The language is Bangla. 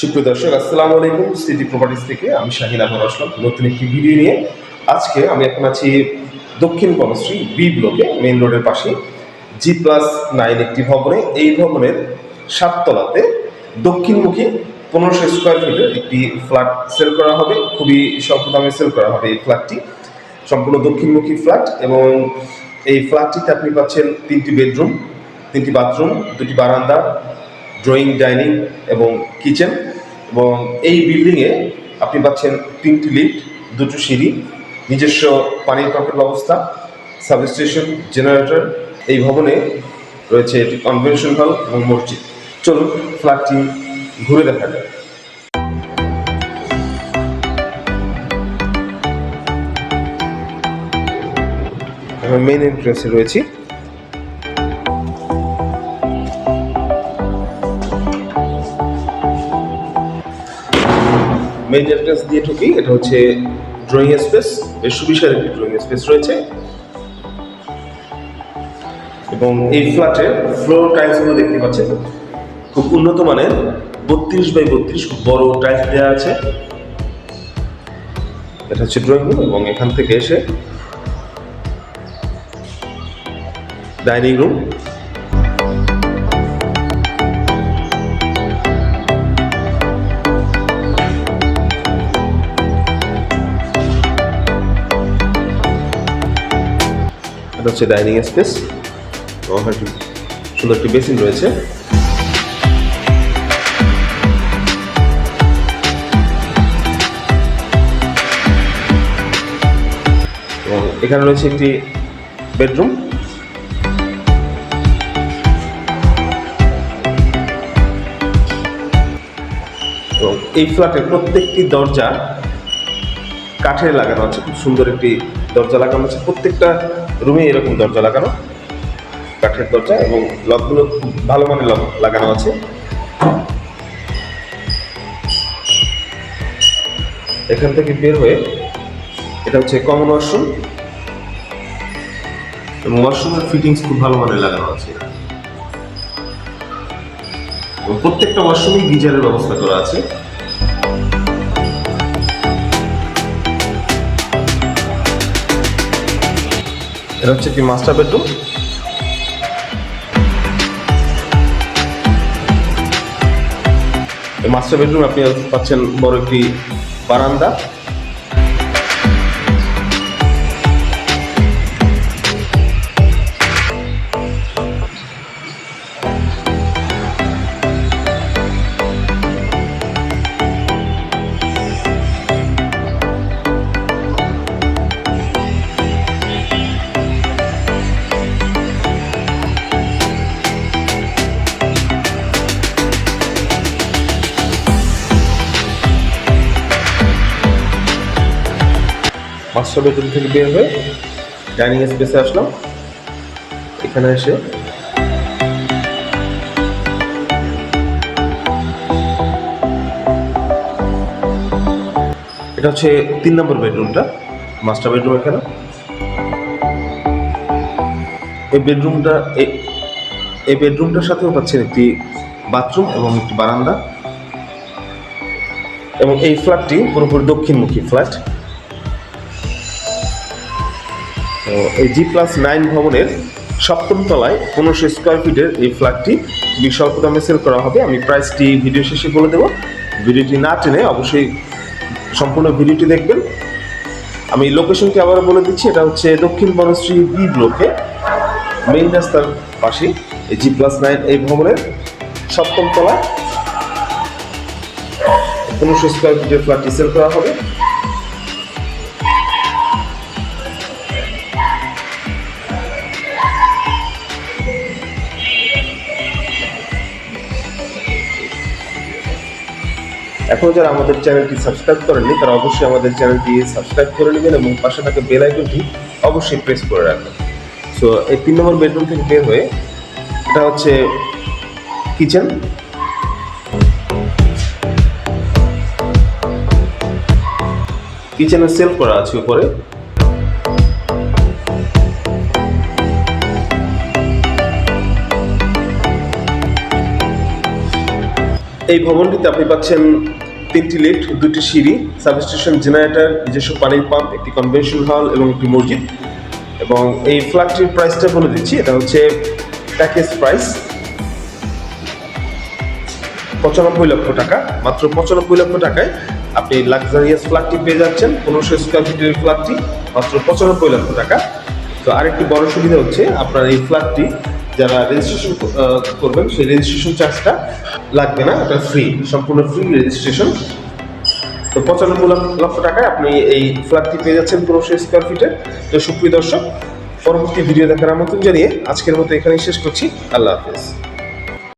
সুপ্রিয় দর্শক, আসসালামু আলাইকুম। সিটি প্রপার্টিস থেকে আমি শাহিন আহমদ আসলাম নতুন একটি ভিডিও নিয়ে। আজকে আমি এখন আছি দক্ষিণ বনশ্রী বি ব্লকে মেইন রোডের পাশে জি প্লাস নাইন একটি ভবনে। এই ভবনের সাততলাতে দক্ষিণমুখী পনেরোশো স্কোয়ার ফিটের একটি ফ্ল্যাট সেল করা হবে। খুবই স্বল্প দামে সেল করা হবে এই ফ্ল্যাটটি সম্পূর্ণ দক্ষিণমুখী ফ্ল্যাট এবং এই ফ্ল্যাটটিতে আপনি পাচ্ছেন তিনটি বেডরুম তিনটি বাথরুম দুটি বারান্দা ড্রয়িং ডাইনিং এবং কিচেন এবং এই বিল্ডিংয়ে আপনি পাচ্ছেন তিনটি লিফট দুটো সিঁড়ি, নিজস্ব পানির পাম্পের ব্যবস্থা সাবস্টেশন জেনারেটর এই ভবনে রয়েছে একটি কনভেনশন হল এবং মসজিদ। চলুন ফ্ল্যাটটি ঘুরে দেখা যায় মেইন এন্ট্রেন্সে রয়েছি। মেইন এন্ট্রেন্স দিয়ে ঢুকি, এটা হচ্ছে ড্রয়িং স্পেস বেশ সুবিশাল একটি ড্রয়িং স্পেস রয়েছে। এবং এই ফ্ল্যাটের ফ্লোর টাইলসগুলো দেখতে পাচ্ছেন। খুব উন্নত মানের, বত্রিশ বাই বত্রিশ, খুব বড় টাইলস দেওয়া আছে। এটা হচ্ছে ড্রয়িং রুম এবং এখান থেকে এসে ডাইনিং রুম এটা হচ্ছে ডাইনিং স্পেস। সুন্দর একটি বেসিন রয়েছে। এখানে রয়েছে একটি বেডরুম। এই ফ্ল্যাটের প্রত্যেকটি দরজা কাঠের লাগানো আছে, খুব সুন্দর একটি দরজা লাগানো আছে। প্রত্যেকটা রুমে এরকম দরজা লাগানো, কাঠের দরজা এবং লকগুলো খুব ভালো মানের লক লাগানো আছে। এখান থেকে বের হয়ে এটা হচ্ছে কমন ওয়াশরুম এবং ওয়াশরুমের ফিটিংস খুব ভালো মানের লাগানো আছে। প্রত্যেকটা ওয়াশরুমে গিজারের ব্যবস্থা করা আছে। এটা হচ্ছে কি মাস্টার বেডরুম মাস্টার বেডরুম আপনি পাচ্ছেন বড় একটি বারান্দা। মাস্টার বেডরুম থেকে বের হয়ে ডাইনিং স্পেসে আসলাম। এখানে এসে এটা হচ্ছে তিন নম্বর বেডরুমটা মাস্টার বেডরুম এখানে। এই বেডরুমটা এই- বেডরুমটার সাথেও পাচ্ছেন একটি বাথরুম এবং একটি বারান্দা। এবং এই ফ্ল্যাটটি পুরোপুরি দক্ষিণমুখী ফ্ল্যাট। তো এই জি প্লাস নাইন ভবনের সপ্তম তলায় পনেরোশো স্কোয়ার ফিটের এই ফ্ল্যাটটি বিশাল দামে সেল করা হবে। আমি প্রাইসটি ভিডিও শেষে বলে দেবো। ভিডিওটি না টেনে অবশ্যই সম্পূর্ণ ভিডিওটি দেখবেন। আমি লোকেশনটি আবারও বলে দিচ্ছি। এটা হচ্ছে দক্ষিণ বনশ্রী বি ব্লকে মেইন রাস্তার পাশে এই জি প্লাস নাইন এই ভবনের সপ্তম তলায় পনেরোশো স্কোয়ার ফিটের ফ্ল্যাটটি সেল করা হবে। এখনও যারা আমাদের চ্যানেলটি সাবস্ক্রাইব করেননি, তারা অবশ্যই আমাদের চ্যানেলটি সাবস্ক্রাইব করে নেবেন এবং পাশে থাকা বেল আইকনটি অবশ্যই প্রেস করে রাখবেন। সো এই তিন নম্বর বেডরুম থেকে বের হয়ে, এটা হচ্ছে কিচেন। কিচেনে সেলফ করা আছে উপরে। এই ভবনটিতে আপনি পাচ্ছেন তিনটি লিফট দুটি সিঁড়ি সাবস্টেশন জেনারেটর নিজস্ব পানির পাম্প একটি কনভেনশন হল এবং একটি মসজিদ। এবং এই ফ্ল্যাটটির প্রাইসটা বলে দিচ্ছি, এটা হচ্ছে প্যাকেজ প্রাইস পঁচানব্বই লক্ষ টাকা। মাত্র পঁচানব্বই লক্ষ টাকায় আপনি লাক্সারিয়াস ফ্ল্যাটটি পেয়ে যাচ্ছেন, পনেরোশো স্কোয়ার ফিটের ফ্ল্যাটটি মাত্র পঁচানব্বই লক্ষ টাকা। তো আরেকটি বড় সুবিধা হচ্ছে, আপনার এই ফ্ল্যাটটি যারা রেজিস্ট্রেশন করবেন, সেই রেজিস্ট্রেশন চার্জটা লাগবে না, এটা ফ্রি সম্পূর্ণ ফ্রি রেজিস্ট্রেশন তো পঁচানব্বই লক্ষ- টাকায় আপনি এই ফ্ল্যাটটি পেয়ে যাচ্ছেন পনেরোশো স্কোয়ার ফিটে তো সুপ্রিয় দর্শক, পরবর্তী ভিডিও দেখার আমন্ত্রণ জানিয়ে আজকের মতো এখানেই শেষ করছি। আল্লাহ হাফেজ।